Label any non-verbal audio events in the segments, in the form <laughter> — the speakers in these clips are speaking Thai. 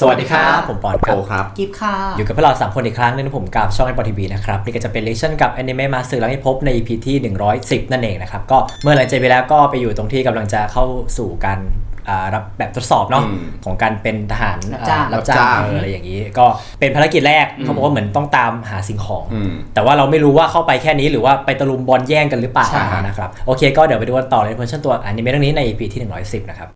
สวัสดีครับ ผมปอนคโอรับครับ กิฟค่ะ อยู่กับพวกเราสามคนอีกครั้งหนึงนะผมกับช่องไอปอทีวีนะครับ นี่ก็จะเป็นเลชั่นกับ Anime Master หลังที่พบใน EP ที่ 110 นั่นเองนะครับ ก็เมื่อหลังจากไปแล้วก็ไปอยู่ตรงที่กำลังจะเข้าสู่การอ่ารับแบบทดสอบเนาะอืมของการเป็นทหารรับจ้างอ่รับจ้างรับจ้างเอออะไรอย่างนี้ ก็เป็นภารกิจแรกเขาบอกว่าเหมือนต้องตามหาสิ่งของอืมแต่ว่าเราไม่รู้ว่าเข้าไปแค่นี้หรือว่าไปตะลุมบอลแย่งกันหรือเปล่าใช่ครับนะครับโอเคก็เดี๋ยวไปดูกันต่อในเวอร์ชันตัวอนิเมะเรื่องนี้ใน EP ที่ 110 นะครับ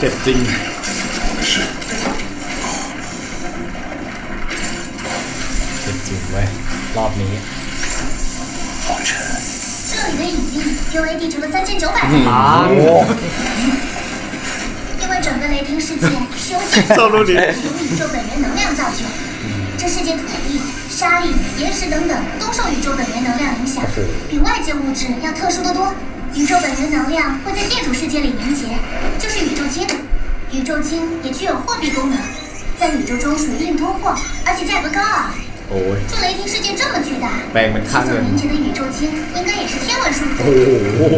เจ็บจริง จริงๆเว้ยรอบนี้ 好沉。这里的引力 UAD 乘了三千九百倍， อ่า 因为整个雷霆世界是由现 ชอบรูปนี้ 由宇宙本源能量造就。这世界土地、沙粒、岩石等等都受宇宙本源能量影响，比外界物质要特殊得多。 宇宙本源能量会在地主世界里凝结，就是宇宙金。宇宙金也具有货币功能，在宇宙中属于硬通货，而且价格高昂。 โอ้ย 这雷霆世界这么巨大， แปลงเป็น 其 ค่า 所 เงิน 凝结的宇宙金应该也是天文数字。 โอ้โห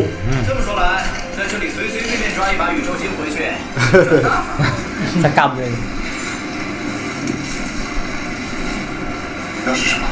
这么说来，在这里随随便便抓一把宇宙金回去，大<laughs> 法。 สักกรรมหนึ่ง 那是什么？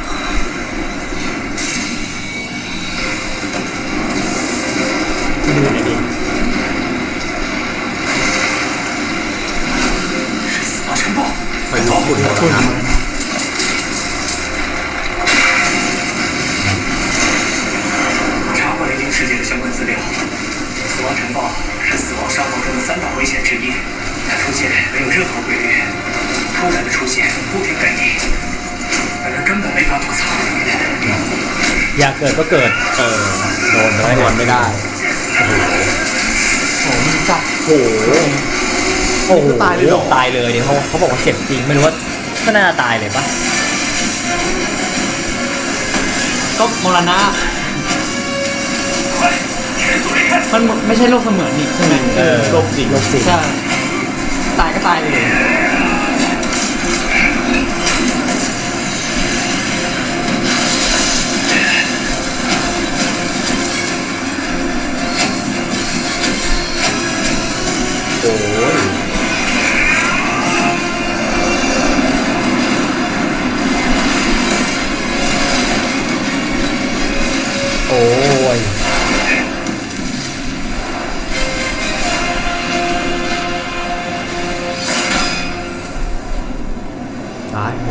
เกิดก็เกิด เออ โดนไม่โดนไม่ได้ โอ้โหจับโอ้โหโอ้โหตายเลยหรอตายเลยเนี่ยเขาเขาบอกว่าเจ็บจริงไม่รู้ว่าก็น่าจะตายเลยปะก็มรณะมันไม่ใช่โรคเสมือนนี่ใช่ไหมเออโรคจริงโรคจริงใช่ตายก็ตายเลย โอ้ยโอ้ยตายเ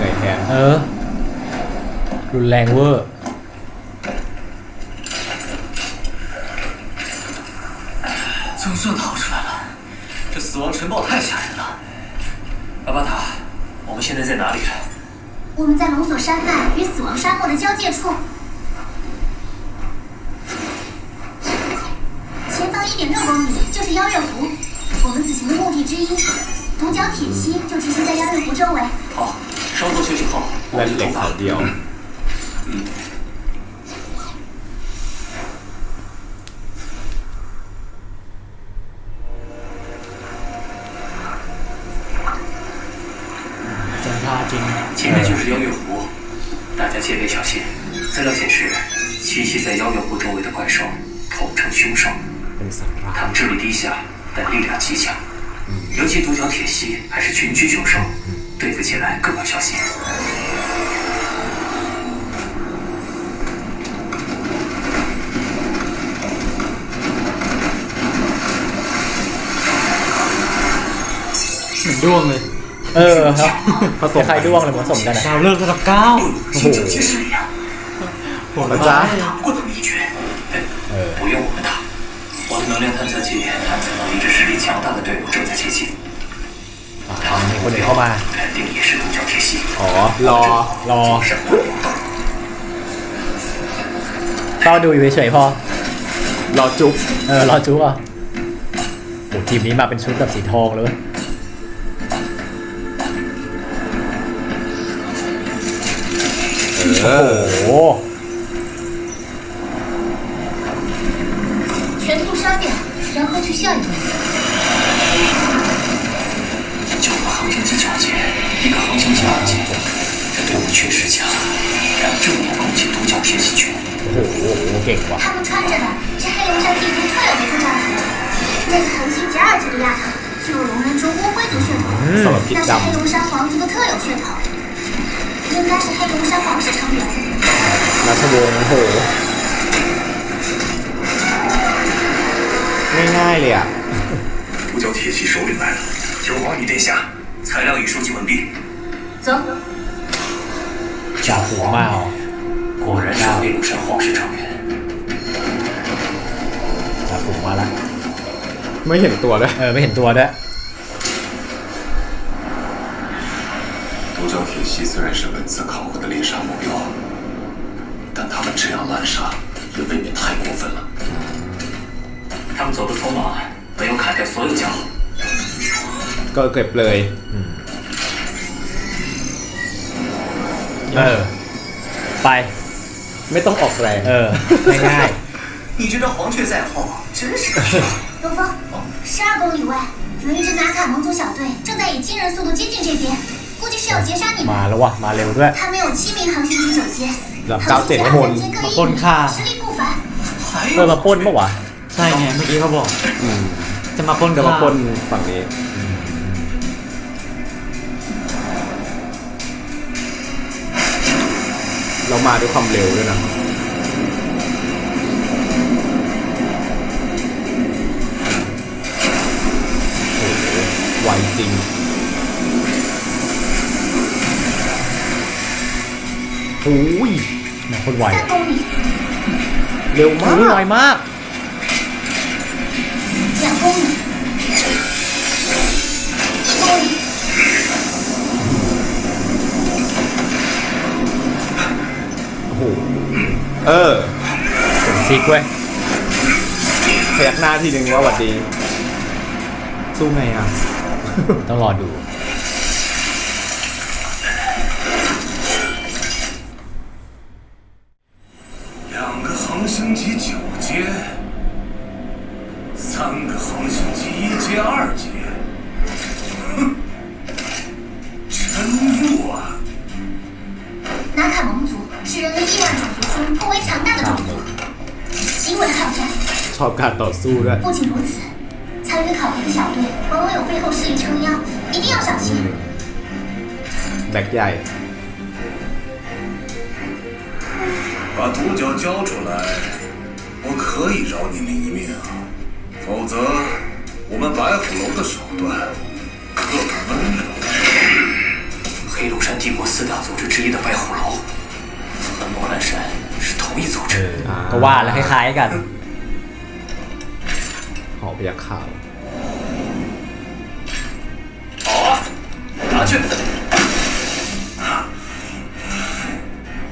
我们在龙索山脉与死亡沙漠的交界处，前方一点六公里就是妖月湖。我们此行的目的之一，独角铁犀就栖息在妖月湖周围。好，稍作休息后，我们出发。周围的怪兽统称凶兽， เป็นสัตว์ร้าย 它们智力低下，但力量极强。尤其独角铁蜥还是群居凶兽，对付起来更要小心。 เหมือนด้วงเลย เออ<laughs> ครับ ผสม คล้ายๆด้วงเลยผสมกันนะ <laughs> ดาวเลิกษ์ระดับเก้า 像整些事一样， โหด อา ร้า จาร ย ย์ 打不过他 คนเข้ามา อ๋อ รอ รอเฝ้าดูอยู่เฉยๆพอ รอจุ๊บเออ รอจุ๊บอะโอ้ทีมนี้มาเป็นชุดแบบสีทองเลยโอ้โห全部杀掉，然后去下一个。确实强让正面攻击独角铁骑军他们穿着的是黑龙山地图特有的一战服那个恒星级二级的丫头具有龙人中乌龟的血统那是黑龙山皇族的特有血统应该是黑龙山皇室成员那是我们的人在哪里啊铁骑首领来了九皇女殿下材料已收集完毕。走。จ่าฝูงมาเหรอ 果然是黑龙山皇室成员。 จ่าฝูงมาละ ไม่เห็นตัวด้วย เออ ไม่เห็นตัวด้วย 独角铁骑虽然是本次考核的猎杀目标，但他们这样滥杀也未免太过分了。他们走的匆忙，没有砍掉所有家伙。 ก็เก็บเลย เออ ไป ไม่ต้องออกแรง เออ ง่าย 你这张黄雀在后，真是个事。东风，十二公里外有一支拿卡蒙族小队正在以惊人速度接近这边，估计是要截杀你 ๆ มา 们。 แล้ววะ มาเร็วด้วย 他们有七名航行级九阶， ระดับ 航 เก้า 行 เจ็ด 级 ค 二 น 三阶各一 คน 名， ฆ่า 实力不凡。还 เออ มาปล้นปะวะ ใช่ไงเมื่อกี้เขาบอก อืม จะมาปล้น จะมา ฆ่ ปล้นฝั่งนี้ เรามาด้วยความเร็วด้วยนะโอ้ไวจริงโอ้ยนะคนไว เร็วมากไวมาก อย่างกุ้ง ห เออ ถึงซิกเว้ย พยักหน้าทีนึงว่าหวัดดี สู้ไงอ่ะ ต้องรอดู 两个航行级九阶，三个航行级一阶二阶， 是人类亿万种族中颇为强大的种族，极为好战。 ชอบการต่อสู้ด้วย 不仅如此，参与考核的小队往往有背后势力撑腰，一定要小心。 แบกใหญ่ 把独角交出来，我可以饶你们一命，否则我们白虎楼的手段可不温柔。黑龙山帝国四大组织之一的白虎楼和罗兰山 是同一组 เอ 织。 อ ก็ว่าแล้วคล้ายๆกัน หอพยักขาว 好啊，拿去。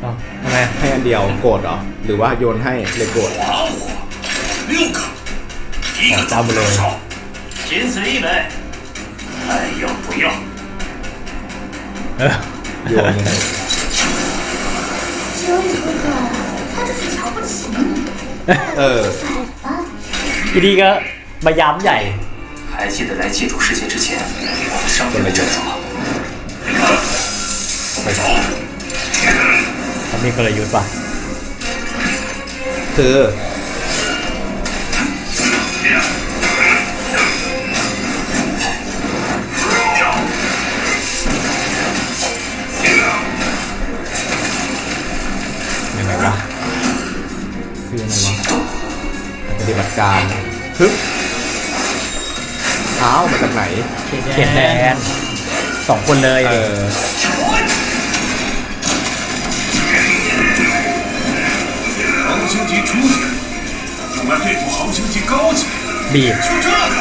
เอ้าทำไม ให้อันเดียวโกรธเหรอ หรือว่าโยนให้เลยโกรธ 还我六个，一个哦加不了都不少，仅此一枚，爱要不要？ เออ โยนยังไง 只 เออ 反吧， ทีนี้ก็มาย้ำใหญ่ 还记得来借助世界之前，我们商量的战术吗？ เขามีกลยุทธ์ป่ะ คือ ยังไงวะ คือยังไงวะป ฏิบัติการฮึบเท้ามาจากไหน เขียนแดนสองคนเลย เออ 航行级初级，用来对付航行级高级， บีบ 就这个。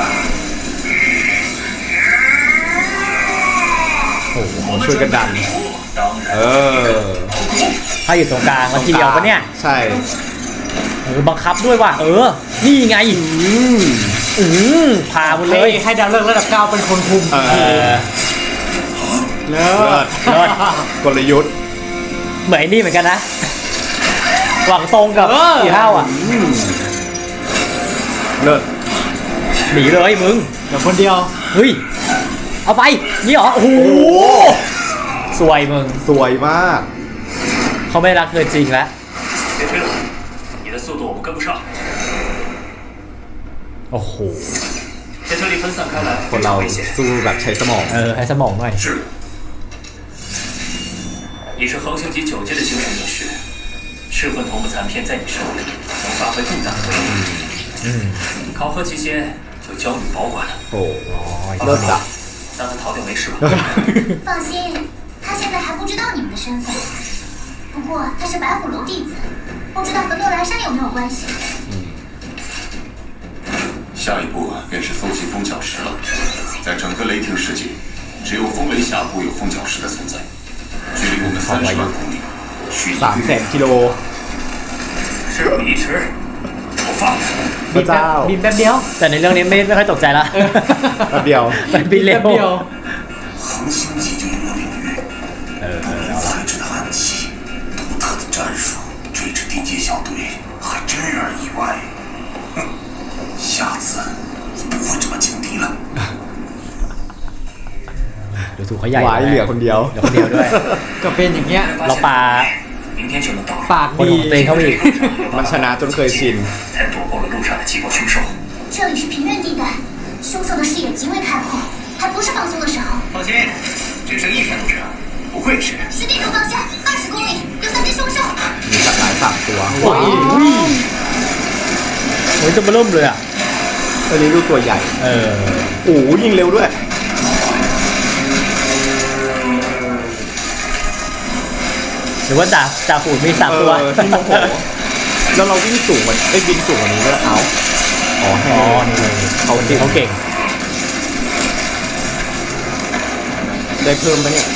โอ้โหช่วยกันดัน 当 เอ 然， อ ถ้าอยู่ตรงกลางแล้วทีเดียวปะเนี่ย ใช่ เออบังคับด้วยว่ะ เออ นี่ไง อืม อืมพาหมดเล ให้ ย ให้ดาวเลิกระดับเก้าเป็นคนคุม เอ เอ อ อ เลิ เลิ ศ ศ เลิศ กลยุทธ์ เหมือนไอ้นี่เหมือนกันนะ หวังตรงกับสี่เท่าอ่ะ อืมเลิศ หนีเลยมึง เดี๋ยวคนเดียว เฮ้ย เอาไป นี่เหรอ โอ้โห ส สวยมึง สวยมาก เขาไม่รักเธอจริงแล้ว 别推了，你的速度我们跟不上。 โอ้โห 天车力分散开来， คน 非 เรา 常危险。 สู้แบบใช้สมอง เออ ให้สมองหน่อย 是。你是横行级九阶的精神隐士，赤魂头目残片在你手里能发挥更大的威力。嗯，考核期间就交你保管了。 โอ้ อ๋อ เลิศอะ 让他逃掉没事吧？<laughs> 放心，他现在还不知道你们的身份。不过他是白虎楼弟子，不知道和诺兰山有没有关系。 下一步便是搜集风角石了。在整个雷霆世界，只有风雷峡谷有风角石的存在，距离我们三十万公里，需 สามแสนกิโล 事不宜迟，我放他。 พระเจ้า บินแป๊บเดียว แต่ในเรื่องนี้ไม่ไม่ค่อยตกใจละ แป๊บเดียว มันบินเร็ว แป๊บเดียว 恒星 ดูถูกเขาใหญ่ ไว้เหลือคนเดียว เหลือคนเดียวด้วย ก็เป็นอย่างเงี้ย เราปา 明天就能到了。 ปาก คน ดี ของตัวเองเข้าไปอีก มันชนะจนเคยชิน 才躲过了路上的几波凶手。这里是平原地带，凶手的视野极为开阔，还不是放松的时候。放心，只剩一天路程，不愧是十点钟方向，二十公里，有三只凶兽。 มีสัตว์หลายสามตัว ว้าวโอ้ยจะมาเริ่มเลยอ่ะ ตัวนี้ดูตัวใหญ่ เออ โอ้โหยิงเร็วด้วย หรือว่าจ่าจ่าฝูดมีสามตัว เออที่โมโห แล้วเราวิ่งสูงกว่าไอ้ยบินสูงกว่านี้ด้วยเอาอ๋อแค่ อ๋อ นี้ นี่เลย เขาเก่ง เขาเก่ง ได้เพิ่มปะเนี่ย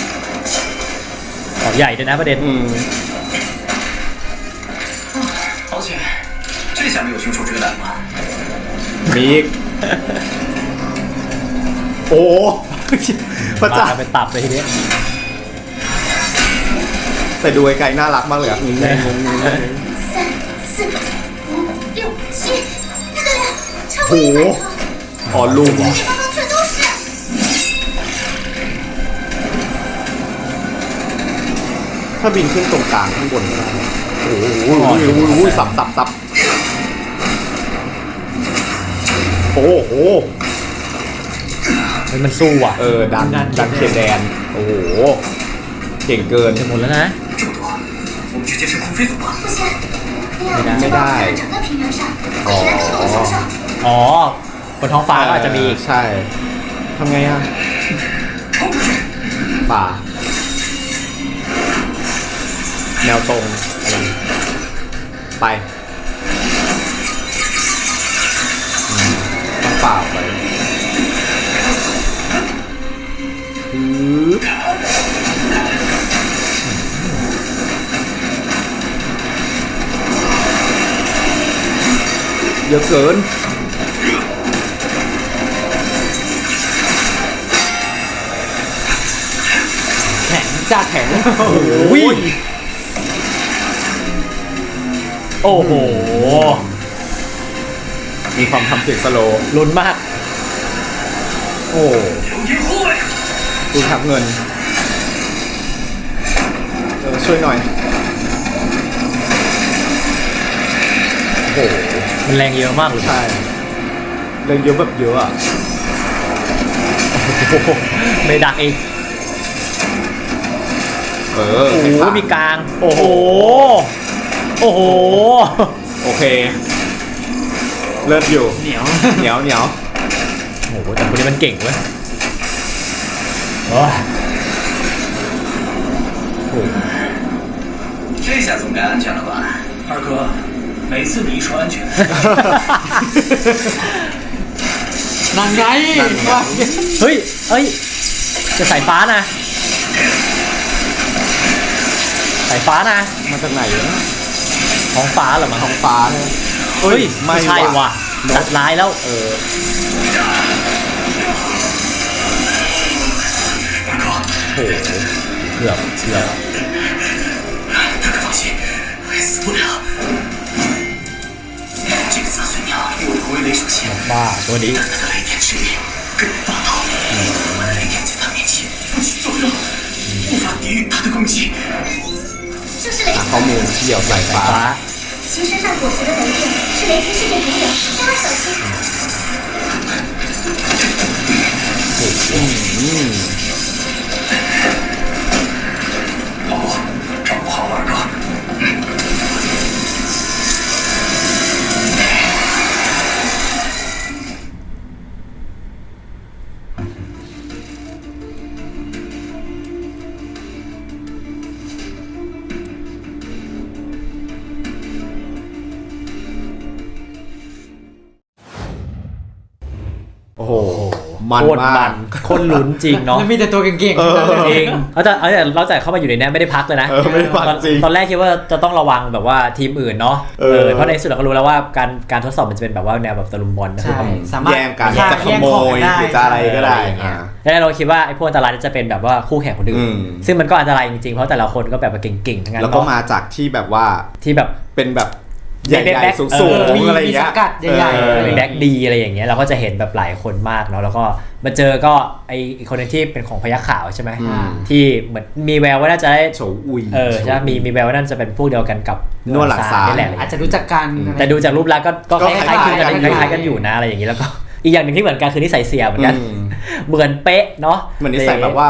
อ๋อใหญ่ด้วยนะประเด็น อืม 好险，这下没有凶手追来吗？ มีอีกโอ้โหพระ มา เจ้า เป็นตับเลยทีนี้ แต่ดูไกลๆน่ารักมากเลยอ่ะงงงงงง 三四五六七，那个人超过一百头， อ๋อลุง 这方方全都是。 ถ้าบินขึ้นตรงกลางข้างบนก็ได้โอ้โหโอ้โหโอ้โหโอ้โหสับสับสับโอ้โห เฮ้ยมันสู้อ่ะ เออ ดัน ดันเขตแดน โอ้โห เก่งเกิน จะหมดแล้วนะ 这么多，我 们直接升空飞走吧。不行，要我们就保护整个平原上，会引来更多的凶手。 อ๋อบนท้องฟ้าก็อาจจะมีอีก ใช่ทำไงอ่ะ 冲出去！ ป่า แนวตรงอะไรไปอืมต้องฝ่าออกไปฮึบ เยอะเกิน แข็งจ้าแข็ง โอ้โโอ้โห มีความทำเสียงสโลลุ้นมาก โอ้ดูทับเงิน เออช่วยหน่อย โอ้โห มันแรงเยอะมากเลย ใช่เรื่องเยอะแบบเยอะอ่ะ โอ้โหไม่ดักอีก เออ โอ้โห แข่งขัน มีกลาง โอ้โห โอ้โห โอเค เลิศอยู่ เหนียว เหนียวเหนียว โอ้โหแต่คนนี้มันเก่งเว้ยโอ้ย 这下总该安全了吧？二哥， 每次你一说安全， นั่นไงว่า เฮ้ย เฮ้ย จะสายฟ้านะ สายฟ้านะ มาจากไหนวะ ท้องฟ้าเหรอมั้ง ท้องฟ้าเนี่ย เฮ้ย ไม่ใช่ว่ะ น สั ก ตว์ร้ายแล้ว เออ โห เกือบเกือบ บ้า ตัวนี้ 但那个雷电之力更霸道。我的雷电在他面前不起作用，无法 抵御他的攻击。这是雷 หาข้อมูลเกี่ยวสายฟ้า ฟ้า 其身上裹挟的雷电是雷霆世界主角，千万小心！老 โอ้โห มันโคตรมามัก นโคนลุ้นจริงเนาะแล้วมีแต่ตัวเก่งๆทั้งนั้นเลยจริงเราจะเอาแต่เราแต่เข้ามาอยู่ในเนี้ยไม่ได้พักเลยนะเออไม่ได้พักตอนจริง ตอนแรกคิดว่าจะต้องระวังแบบว่าทีมอื่นเนาะเออ เพราะในที่สุดเราก็รู้แล้วว่าการการทดสอบมันจะเป็นแบบว่าแนวแบบตะลุมบอลนะ ใช่คือสามารถแย่งกันฆ่าจะขแย่งโมของยกันได้หรือจะอะไรก็ได้อะไรอย่างเงี้ยอ่า แล้วเราคิดว่าไอ้พวกอันตรายนี่จะเป็นแบบว่าคู่แข่งคนอื่นอืมซึ่งมันก็อันตรายจริงๆ เพราะแต่ละคนก็แบบว่าเก่งๆ ทั้งนั้นแล้วก็เนาะมาจากที่แบบว่าที่แบบเป็นแบบ ใหแบ็ญ่คแบ็คๆสูงเอสูงออะไรอย่างมีเงี้ยสังกัดใหญ่ๆเออเป็นแบ็คดีอะไรอย่างเงี้ยเราก็จะเห็นแบบหลายคนมากเนาะแล้วก็มาเจอก็ไออีกคนหนึงที่เป็นของพยัคฆ์ขาวใช่ไหมอืมที่เหมือนมีแววว่าน่าจะได้โฉวอุยเออใช่มีมีแววว่าน่าจะเป็นพวกเดียวกันกับนวดหลังซ้ายนี่แหละอาจจะรู้จักกันแต่ดูจากรูปลักษณ์ก็ก็ก็คล้ายๆคล้ายๆกันกันคล้ายๆกันอยู่นะอะไรอย่างงี้แล้วก็อีกอย่างหนึ่งที่เหมือนกันคือนิสัยเสียเหมือนกันอืมเหมือนเป๊ะเนาะเหมือนนิสัยแบบว่า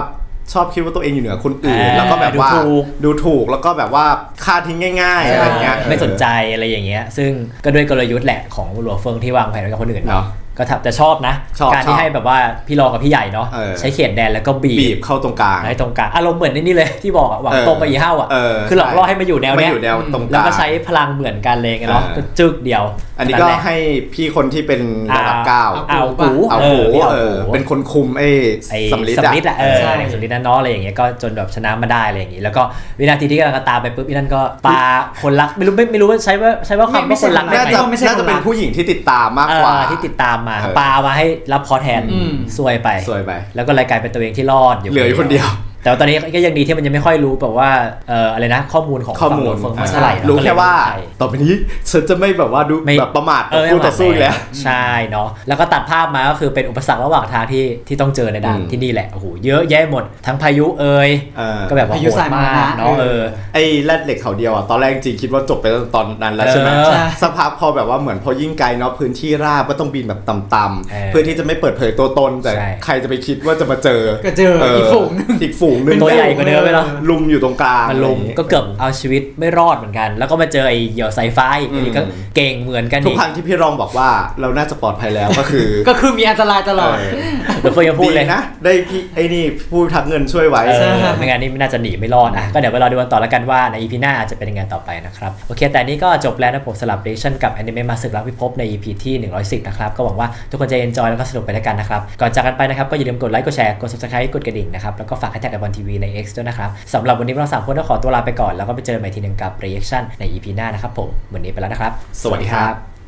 ชอบคิดว่าตัวเองอยู่เหนือคนอื่นอ่าแล้วก็แบบว่าดูถูกดูถูกแล้วก็แบบว่าค่าทิ้งง่ายๆอะไรเงี้ยไม่สนใจอะไรอย่างเงี้ย ซึ่งก็ด้วยกลยุทธ์แหละของหลัวเฟิงที่วางแผนไว้กับคนอื่นเนาะ ก็ทับแต่ชอบนะ ชอบการชที่อบให้แบบว่าพี่รองกับพี่ใหญ่เนาะเออ ใช้เขตแดนแล้วก็บีบีบเข้าตรงกลาง ให้ตรงกลางอารมณ์เหมือนในนี่เลยที่บอกอะหวังเออตรงไปอีห้าวอะเออคือหลอกล่อให้มาอยู่แนวเนี้มาอยู่แนวตรงกลางแล้วก็ใช้พลังเหมือนกันเลยไงเนาะเออก็จึกเดียวอันนี้ก็แหละ ให้พี่คนที่เป็นระดับอ่า เก้าเอากูเอาเอโหอพี่เอาเออกูเป็นคนคุมไอ้ไอ้สำลิดสำลิดอะอะเออใช่ สำลิดนั่นเนาะอะไรอย่างเงี้ยก็จนแบบชนะมาได้อะไรอย่างงี้ แล้วก็วินาทีที่กำลังจะตามไปปุ๊บอีนั่นก็ปาคนรักไม่รู้ไม่ไม่รู้ว่าใช้ว่าใช้ว่าคำว่าคนรักได้น่าไหมจะไม่ใช่น่าจะเป็นคนรักผู้หญิงที่ติดตามมากกว่าเออที่ติดตามมาเออปามาให้รับพอแทนอืมซวยไปซวยไป แล้วก็รายกลายเป็นตัวเองที่รอดอยู่เหลืออยู่คนเดียว แต่ว่าตอนนี้ก็ยังดีที่มันยังไม่ค่อยรู้แบบว่าเอ่ออะไรนะข้อมูลของข้อมูลฝั่งโดนเฟิงเท่าไหร่เนอะรู้ก็เลยแค่ว่าไม่รู้ใครต่อไปนี้ฉันจะไม่แบบว่าดูไม่แบบประมาทเออคู่ต่อสู้อีกแล้วใช่เนาะแล้วก็ตัดภาพมาก็คือเป็นอุปสรรคระหว่างทางที่ที่ต้องเจอในด่านอืมที่นี่แหละโอ้โหเยอะแยะหมดทั้งพายุเอ่ยเออก็แบบว่าพายุโหดสายมามากนะเนาะเออไอ้แรดเหล็กเขาเดียวอะตอนแรกจริงคิดว่าจบไปตอนนั้นแล้วใช่ไหมเออใช่สักพักพอแบบว่าเหมือนพอยิ่งไกลเนาะพื้นที่ราบก็ต้องบินแบบต่ำเออๆเพื่อที่จะไม่เปิดเผยตัวตนแต่ใช่ใครจะไปคิดว่าจะมาเจอก็เจออีกฝูงหนึ่งอีกฝูงหนึงตัวใหญ่กว่าเดิมเลยเนาะ ลุมอยู่ตรงกลางมันลงอะไรอย่างงี้ก็เกือบเอาชีวิตไม่รอดเหมือนกัน แล้วก็มาเจอไอ้เหยี่ยวสายฟ้าอีกอืม อันนี้ก็เก่งเหมือนกันทุกอีกครั้งที่พี่รองบอกว่าเราน่าจะปลอดภัยแล้วก็คือ ก็คือมีอันตรายตลอด เออ เดี๋ยวเฟิร์นยังพูดเลยนะ ได้พี่ไอ้นี่ผู้ทักเงินช่วยไว้ เอใช่อไม่งั้นนี่น่าจะหนีไม่รอดอะก็เดี๋ยวไปรอดูกันต่อแล้วกันว่าใน EP หน้าจะเป็นยังไงต่อไปนะครับ โอเค แต่นี่ก็จบแล้วนะผมสลับเรชั่นกับอนิเมะมาสึกรักพิภพใน EP ที่ 110 นะครับ ก็หวังว่าทุกคนจะ enjoy แล้วก็สนุกไปด้วยกันนะครับ ก่อนจากกันไปนะครับ ก็อย่าลืมกดไลค์กดแชร์กด subscribe กดกระดิ่งนะครับแล้วก็ฝากให้แท็กกับอลทีวีใน X ด้วยนะครับสำหรับวันนี้เราสามคนต้องขอตัวลาไปก่อนแล้วก็ไปเจอกันใหม่ทีหนึ่งกับ reaction ใน EP หน้านะครับผมวันนี้ไปแล้วนะครับ สวัสดีครับ